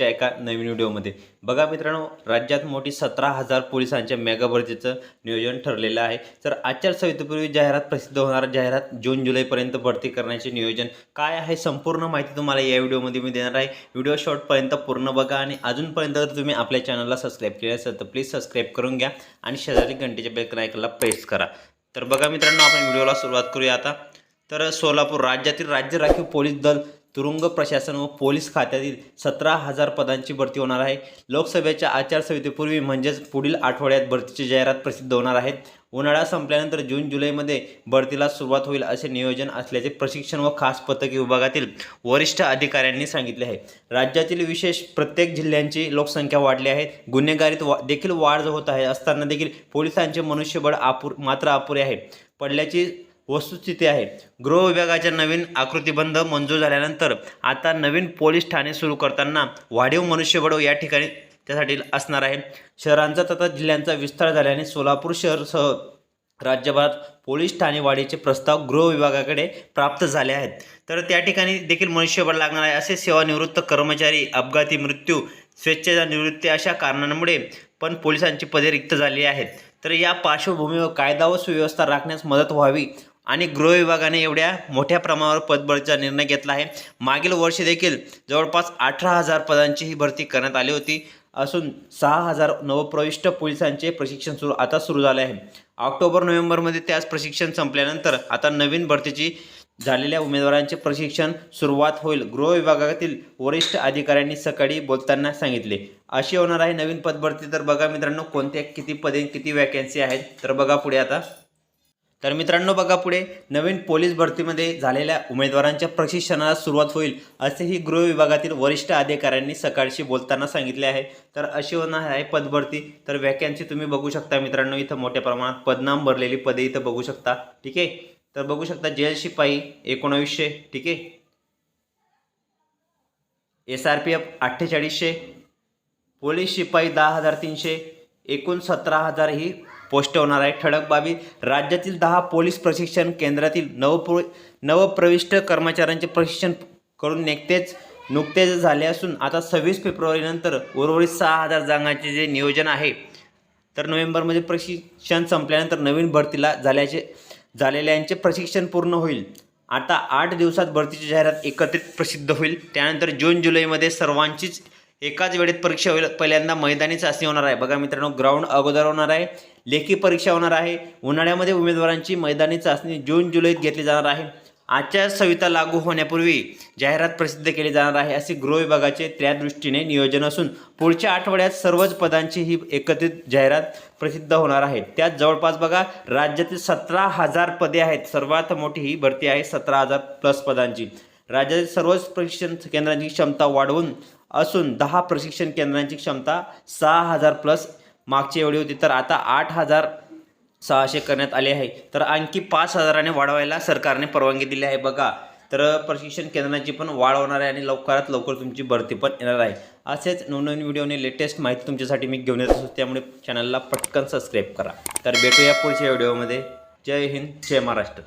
च्या एका नवीन व्हिडिओमध्ये. बघा मित्रांनो राज्यात मोठी सतरा हजार पोलिसांच्या मेगा भरतीचं नियोजन ठरलेलं आहे. तर आचारसंहितेपूर्वी जाहिरात प्रसिद्ध होणार जाहिरात जून जुलैपर्यंत भरती करण्याचे नियोजन काय आहे संपूर्ण माहिती तुम्हाला या व्हिडिओमध्ये मी देणार आहे. व्हिडिओ शॉर्टपर्यंत पूर्ण बघा आणि अजूनपर्यंत जर तुम्ही आपल्या चॅनलला सबस्क्राईब केले असेल तर प्लीज सबस्क्राईब करून घ्या आणि शेजारी घंटेच्या बेल आयकनला प्रेस करा. तर बघा मित्रांनो आपण व्हिडिओला सुरुवात करूया आता. तर सोलापूर राज्यातील राज्य राखीव पोलीस दल तुरुंग प्रशासन व पोलीस खात्यातील सतरा हजार पदांची भरती होणार आहे. लोकसभेच्या आचारसंहितेपूर्वी म्हणजेच पुढील आठवड्यात भरतीची जाहिरात प्रसिद्ध होणार आहेत उन्हाळा संपल्यानंतर जून जुलैमध्ये भरतीला सुरुवात होईल असे नियोजन असल्याचे प्रशिक्षण व खास पथक विभागातील वरिष्ठ अधिकाऱ्यांनी सांगितले आहे. राज्यातील विशेष प्रत्येक जिल्ह्यांची लोकसंख्या वाढली आहे. गुन्हेगारीत वा देखील वाढ होत आहे असताना देखील पोलिसांचे मनुष्यबळ अपूर मात्र अपुरे आहे. पडल्याची वस्तुस्थिती आहे. गृह विभागाच्या नवीन आकृतीबंध मंजूर झाल्यानंतर आता नवीन पोलीस ठाणे सुरू करताना वाढीव मनुष्यबळ या ठिकाणी त्यासाठी असणार आहे. शहरांचा तथा जिल्ह्यांचा विस्तार झाल्याने सोलापूर शहरसह राज्यभरात पोलीस ठाणे वाढीचे प्रस्ताव गृह विभागाकडे प्राप्त झाले आहेत. तर त्या ठिकाणी देखील मनुष्यबळ लागणार आहे असे सेवानिवृत्त कर्मचारी अपघाती मृत्यू स्वेच्छेचा निवृत्ती अशा कारणांमुळे पण पोलिसांची पदे रिक्त झाली आहेत. तर या पार्श्वभूमीवर कायदा व सुव्यवस्था राखण्यास मदत व्हावी आणि गृह विभागाने एवढ्या मोठ्या प्रमाणावर पदभरतीचा निर्णय घेतला आहे. मागील वर्षी देखील जवळपास अठरा हजार पदांची ही भरती करण्यात आली होती. असून सहा हजार नवप्रविष्ट पोलिसांचे प्रशिक्षण सुरू आता सुरू झाले आहे. ऑक्टोबर नोव्हेंबरमध्ये त्याच प्रशिक्षण संपल्यानंतर आता नवीन भरतीची झालेल्या उमेदवारांचे प्रशिक्षण सुरुवात होईल. गृह विभागातील वरिष्ठ अधिकाऱ्यांनी सकाळी बोलताना सांगितले. अशी होणार आहे नवीन पदभरती. तर बघा मित्रांनो कोणत्या किती पदे किती वॅकन्सी आहेत? तर बघा पुढे आता. तर मित्रांनो बघा पुढे. नवीन पोलीस भरतीमध्ये झालेल्या उमेदवारांच्या प्रशिक्षणाला सुरुवात होईल असेही गृह विभागातील वरिष्ठ अधिकाऱ्यांनी सकाळशी बोलताना सांगितले आहे. तर अशी होणार आहे पदभरती. तर वॅकन्सी तुम्ही बघू शकता मित्रांनो इथं मोठ्या प्रमाणात पदनाम भरलेली पदे इथं बघू शकता. ठीक आहे? तर बघू शकता जेल शिपाई एकोणावीसशे ठीक आहे? एस आर पी एफ अठ्ठेचाळीसशे पोलीस शिपाई दहा हजार तीनशे एकूण सतरा हजार ही पोस्ट होणार आहे. ठळक बाबी राज्यातील दहा पोलीस प्रशिक्षण केंद्रातील नवप्र नवप्रविष्ट कर्मचाऱ्यांचे प्रशिक्षण करून नुकतेच नुकतेच झाले असून आता सव्वीस फेब्रुवारीनंतर उर्वरित सहा हजार जागांचे जे नियोजन आहे तर नोव्हेंबरमध्ये प्रशिक्षण संपल्यानंतर नवीन भरतीला झाल्याचे झालेल्यांचे प्रशिक्षण पूर्ण होईल. आता आठ दिवसात भरतीची जाहिरात एकत्रित प्रसिद्ध होईल. त्यानंतर जून जुलैमध्ये सर्वांचीच एकाच वेळेत परीक्षा होईल. पहिल्यांदा मैदानी चाचणी होणार आहे. बघा मित्रांनो ग्राउंड अगोदर होणार आहे. लेखी परीक्षा होणार आहे. उन्हाळ्यामध्ये उमेदवारांची मैदानी चाचणी जून जुलैत घेतली जाणार आहे. आचारसंहिता लागू होण्यापूर्वी जाहिरात प्रसिद्ध केली जाणार आहे असे गृह विभागाचे त्या दृष्टीने नियोजन असून पुढच्या आठवड्यात सर्वच पदांची ही एकत्रित जाहिरात प्रसिद्ध होणार आहे. त्यात जवळपास बघा राज्यातील सतरा हजार पदे आहेत. सर्वात मोठी ही भरती आहे सतरा हजार प्लस पदांची. राज्यातील सर्वच प्रशिक्षण केंद्रांची क्षमता वाढवून असून दहा प्रशिक्षण केंद्रांची क्षमता सहा हजार प्लस मागची एवढी होती तर आता आठ हजार सहाशे करण्यात आले आहे. तर आणखी पाच हजाराने वाढवायला सरकारने परवानगी दिली आहे बघा. तर प्रशिक्षण केंद्रांची पण वाढ होणार आहे आणि लवकरात लवकर तुमची भरती पण येणार आहे. असेच नवनवीन व्हिडिओने लेटेस्ट माहिती तुमच्यासाठी मी घेऊन येत असतो. त्यामुळे चॅनलला पटकन सबस्क्राईब करा. तर भेटूया पुढच्या व्हिडिओमध्ये जय हिंद जय महाराष्ट्र.